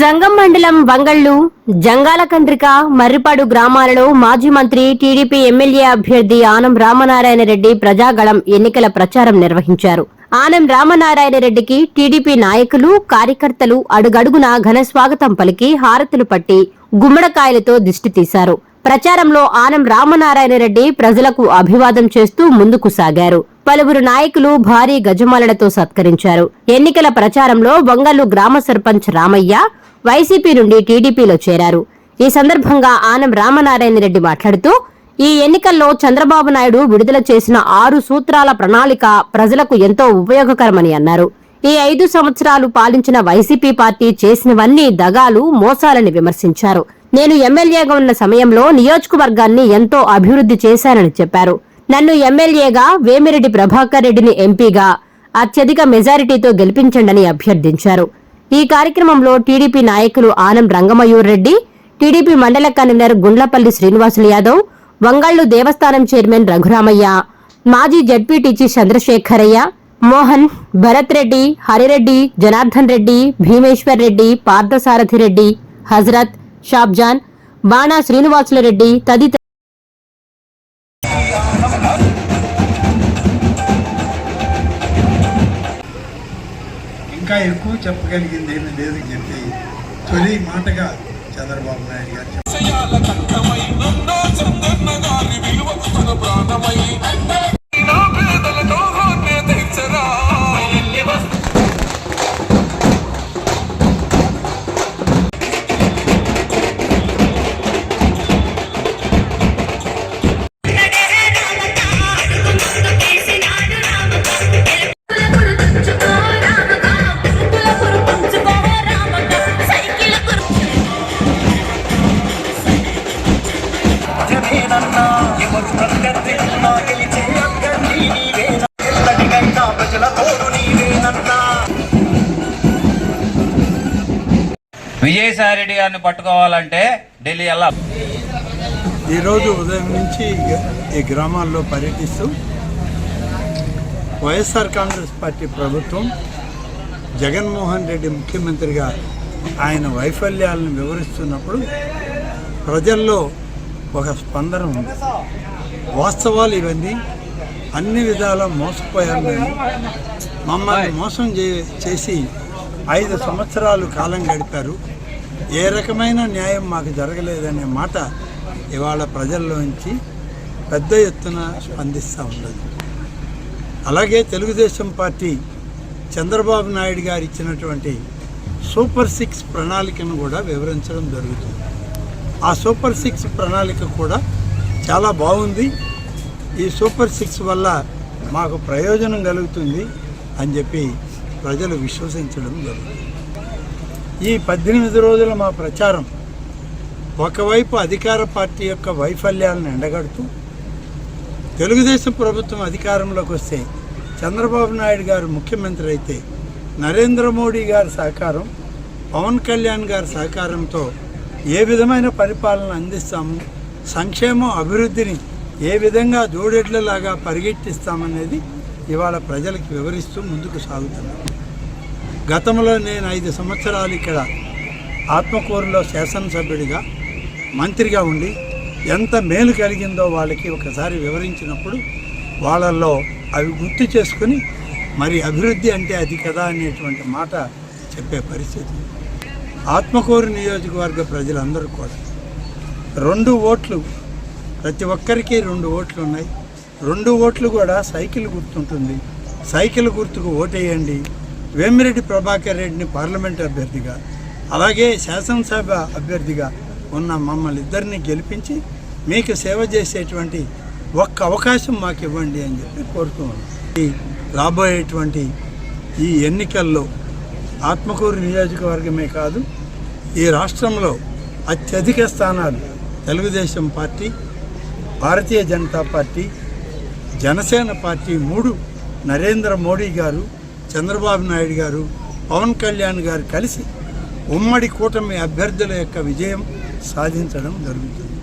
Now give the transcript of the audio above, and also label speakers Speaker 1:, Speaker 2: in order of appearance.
Speaker 1: సంగం మండలం వంగళ్ళు జంగాలకంద్రిక మర్రిపాడు గ్రామాలలో మాజీ మంత్రి టీడీపీ ఎమ్మెల్యే అభ్యర్థి ఆనం రామనారాయణ రెడ్డి ప్రజాగళం ఎన్నికల ప్రచారం నిర్వహించారు. ఆనం రామనారాయణ రెడ్డికి టీడీపీ నాయకులు కార్యకర్తలు అడుగడుగున ఘన స్వాగతం పలికి హారతులు పట్టి గుమ్మడకాయలతో దిష్టి తీశారు. ప్రచారంలో ఆనం రామనారాయణ రెడ్డి ప్రజలకు అభివాదం చేస్తూ ముందుకు సాగారు. పలువురు నాయకులు భారీ గజమాలలతో సత్కరించారు. ఎన్నికల ప్రచారంలో వంగల్లు గ్రామ సర్పంచ్ రామయ్య వైసీపీ నుండి టీడీపీలో చేరారు. ఈ సందర్భంగా ఆనం రామనారాయణ రెడ్డి మాట్లాడుతూ ఈ ఎన్నికల్లో చంద్రబాబు నాయుడు విడుదల చేసిన ఆరు సూత్రాల ప్రణాళిక ప్రజలకు ఎంతో ఉపయోగకరమని అన్నారు. ఈ ఐదు సంవత్సరాలు పాలించిన వైసీపీ పార్టీ చేసినవన్నీ దగాలు మోసాలని విమర్శించారు. నేను ఎమ్మెల్యేగా ఉన్న సమయంలో నియోజకవర్గాన్ని ఎంతో అభివృద్ధి చేశానని చెప్పారు. నన్ను ఎమ్మెల్యేగా వేమిరెడ్డి ప్రభాకర్ రెడ్డిని ఎంపీగా అత్యధిక మెజారిటీతో గెలిపించండని అభ్యర్థించారు. ఈ కార్యక్రమంలో టీడీపీ నాయకులు ఆనం రంగమయూర్ రెడ్డి టీడీపీ మండల కన్వీనర్ గుండ్లపల్లి శ్రీనివాసులు యాదవ్ వంగళ్ళు దేవస్థానం చైర్మన్ రఘురామయ్య మాజీ జడ్పీటీసీ చంద్రశేఖరయ్య మోహన్ భరత్ రెడ్డి హరిరెడ్డి జనార్దన్ రెడ్డి భీమేశ్వర్ రెడ్డి పార్థసారథి రెడ్డి హజరత్ షాబ్జాన్ బాణా శ్రీనివాసుల రెడ్డి తదితర
Speaker 2: ఇంకా ఎక్కువ చెప్పగలిగింది ఏమీ లేదు చెప్పి తొలి మాటగా చంద్రబాబు నాయుడు గారు చెప్పారు.
Speaker 3: జనేనన్నా ఎవరు గెలిచే అభ్యర్థి నీవేనా ఎల్లటికైనా ప్రజల తోడు నీవేనన్నా
Speaker 4: విజయసాయి రెడ్డి గారిని పట్టుకోవాలంటే ఢిల్లీ వెళ్ళా
Speaker 2: ఈరోజు ఉదయం నుంచి ఈ గ్రామాల్లో పర్యటిస్తూ వైఎస్ఆర్ కాంగ్రెస్ పార్టీ ప్రభుత్వం జగన్మోహన్ రెడ్డి ముఖ్యమంత్రిగా ఆయన వైఫల్యాలను వివరిస్తున్నప్పుడు ప్రజల్లో ఒక స్పందన ఉంది. వాస్తవాలు ఇవన్నీ అన్ని విధాల మోసపోయాం మేము మమ్మల్ని మోసం చే- చేసి ఐదు సంవత్సరాలు కాలం గడిపారు. ఏ రకమైన న్యాయం మాకు జరగలేదనే మాట ఇవాళ ప్రజల్లోంచి పెద్ద ఎత్తున స్పందిస్తూ ఉన్నది. అలాగే తెలుగుదేశం పార్టీ చంద్రబాబు నాయుడు గారు ఇచ్చినటువంటి సూపర్ సిక్స్ ప్రణాళికను కూడా వివరించడం జరుగుతుంది. ఆ సూపర్ సిక్స్ ప్రణాళిక కూడా చాలా బాగుంది. ఈ సూపర్ సిక్స్ వల్ల మాకు ప్రయోజనం కలుగుతుంది అని చెప్పి ప్రజలు విశ్వసించడం జరుగుతుంది. ఈ పద్దెనిమిది రోజుల మా ప్రచారం ఒకవైపు అధికార పార్టీ యొక్క వైఫల్యాలను ఎండగడుతూ తెలుగుదేశం ప్రభుత్వం అధికారంలోకి వస్తే చంద్రబాబు నాయుడు గారు ముఖ్యమంత్రి అయితే నరేంద్ర మోడీ గారి సహకారం పవన్ కళ్యాణ్ గారి సహకారంతో ఏ విధమైన పరిపాలన అందిస్తాము? సంక్షేమం అభివృద్ధిని ఏ విధంగా జోడెడ్లలాగా పరిగెట్టిస్తామనేది ఇవాళ ప్రజలకు వివరిస్తూ ముందుకు సాగుతున్నాను గతంలో నేను ఐదు సంవత్సరాలు ఇక్కడ ఆత్మకూరులో శాసనసభ్యుడిగా మంత్రిగా ఉండి ఎంత మేలు కలిగిందో వాళ్ళకి ఒకసారి వివరించినప్పుడు వాళ్ళల్లో అవి గుర్తు చేసుకుని మరి అభివృద్ధి అంటే అది కదా అనేటువంటి మాట చెప్పే పరిస్థితి. ఆత్మకూరు నియోజకవర్గ ప్రజలందరూ కూడా రెండు ఓట్లు ప్రతి ఒక్కరికి రెండు ఓట్లు ఉన్నాయి. రెండు ఓట్లు కూడా సైకిల్ గుర్తుంటుంది. సైకిల్ గుర్తుకు ఓటేయండి. వేమిరెడ్డి ప్రభాకర్ రెడ్డిని పార్లమెంట్ అభ్యర్థిగా అలాగే శాసనసభ అభ్యర్థిగా ఉన్న మమ్మల్ని ఇద్దరిని గెలిపించి మీకు సేవ చేసేటువంటి ఒక్క అవకాశం మాకు ఇవ్వండి అని చెప్పి కోరుతున్నాను ఈ రాబోయేటువంటి ఈ ఎన్నికల్లో ఆత్మకూరు నియోజకవర్గమే కాదు ఈ రాష్ట్రంలో అత్యధిక స్థానాలు Telugu Desam party Bharatiya Janata party Janasena party మూడు నరేంద్ర మోడీ గారు చంద్రబాబు నాయుడు గారు పవన్ కళ్యాణ్ గారు కలిసి ఉమ్మడి కూటమి అభ్యర్థుల యొక్క విజయం సాధించడం జరుగుతుంది.